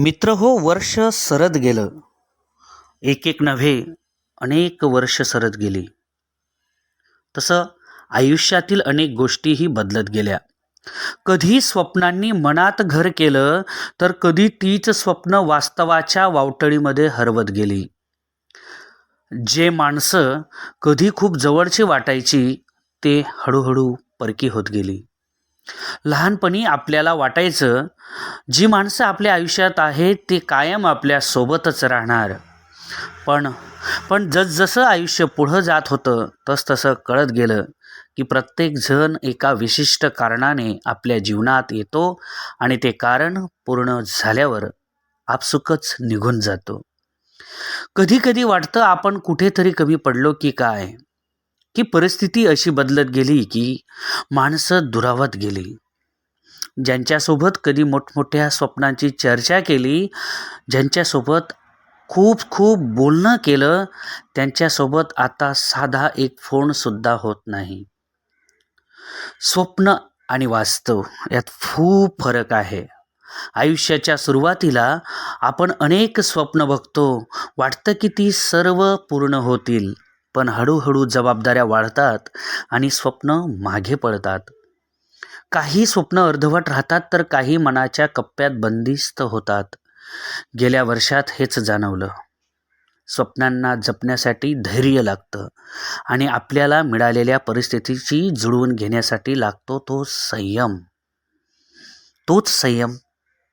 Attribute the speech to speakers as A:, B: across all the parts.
A: मित्र हो वर्ष सरत गेलं. एक एक नव्हे अनेक वर्ष सरत गेली. तसं आयुष्यातील अनेक गोष्टीही बदलत गेल्या. कधी स्वप्नांनी मनात घर केलं तर कधी तीच स्वप्न वास्तवाच्या वावटळीमध्ये हरवत गेली. जे माणसं कधी खूप जवळची वाटायची ते हळूहळू परकी होत गेली. लहानपणी आपल्याला वाटायचं जी माणसं आपल्या आयुष्यात आहेत ते कायम आपल्यासोबतच राहणार. पण पण जसजसं आयुष्य पुढं जात होतं तसतसं कळत गेलं की प्रत्येकजण एका विशिष्ट कारणाने आपल्या जीवनात येतो आणि ते कारण पूर्ण झाल्यावर आपसुकच निघून जातो. कधी कधी वाटतं आपण कुठेतरी कमी पडलो की काय? की परिस्थिती अशी बदलत गेली की माणसं दुरावत गेली. ज्यांच्यासोबत कधी मोठमोठ्या स्वप्नांची चर्चा केली ज्यांच्यासोबत खूप खूप बोलणं केलं त्यांच्यासोबत आता साधा एक फोनसुद्धा होत नाही. स्वप्न आणि वास्तव यात खूप फरक आहे. आयुष्याच्या सुरुवातीला आपण अनेक स्वप्न बघतो वाटतं की ती सर्व पूर्ण होतील. पण हळूहळू जबाबदाऱ्या वाढतात आणि स्वप्न मागे पडतात. काही स्वप्न अर्धवट राहतात तर काही मनाच्या कप्प्यात बंदिस्त होतात. गेल्या वर्षात हेच जाणवलं. स्वप्नांना जपण्यासाठी धैर्य लागतं आणि आपल्याला मिळालेल्या परिस्थितीची जुळवून घेण्यासाठी लागतो तो संयम. तोच संयम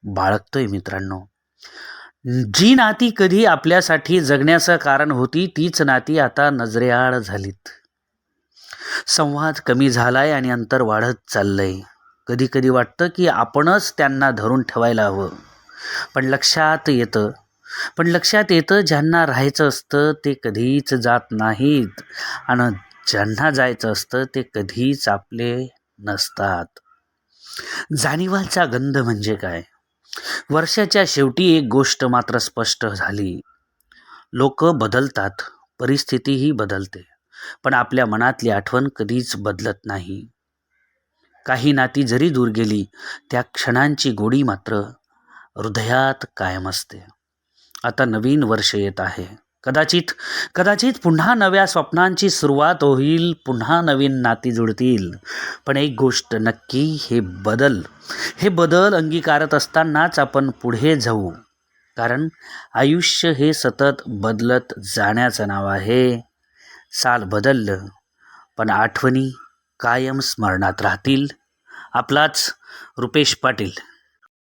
A: बाळगतोय मित्रांनो. जी नाती कधी आपल्यासाठी जगण्याचं कारण होती तीच नाती आता नजरेआड झालीत. संवाद कमी झालाय आणि अंतर वाढत चाललंय. कधी कधी वाटतं की आपणच त्यांना धरून ठेवायला हवं. पण लक्षात येतं पण लक्षात येतं ज्यांना राहायचं असतं ते कधीच जात नाहीत. आणि ज्यांना जायचं असतं ते कधीच आपले नसतात. जाणिवाचा गंध म्हणजे काय? वर्षाच्या शेवटी एक गोष्ट मात्र स्पष्ट झाली. लोक बदलतात परिस्थितीही बदलते पण आपल्या मनातली आठवण कधीच बदलत नाही. काही नाती जरी दूर गेली त्या क्षणांची गोडी मात्र हृदयात कायम असते. आता नवीन वर्ष येत आहे. कदाचित कदाचित पुन्हा नव्या स्वप्नांची सुरुवात होईल पुन्हा नवीन नाती जुळतील पण एक गोष्ट नक्की हे बदल. हे बदल अंगीकारत असतानाच आपण पुढे जाऊ. कारण आयुष्य हे सतत बदलत जाण्याचं नाव आहे. साल बदललं पण आठवणी कायम स्मरणात राहतील. आपलाच रुपेश पाटील.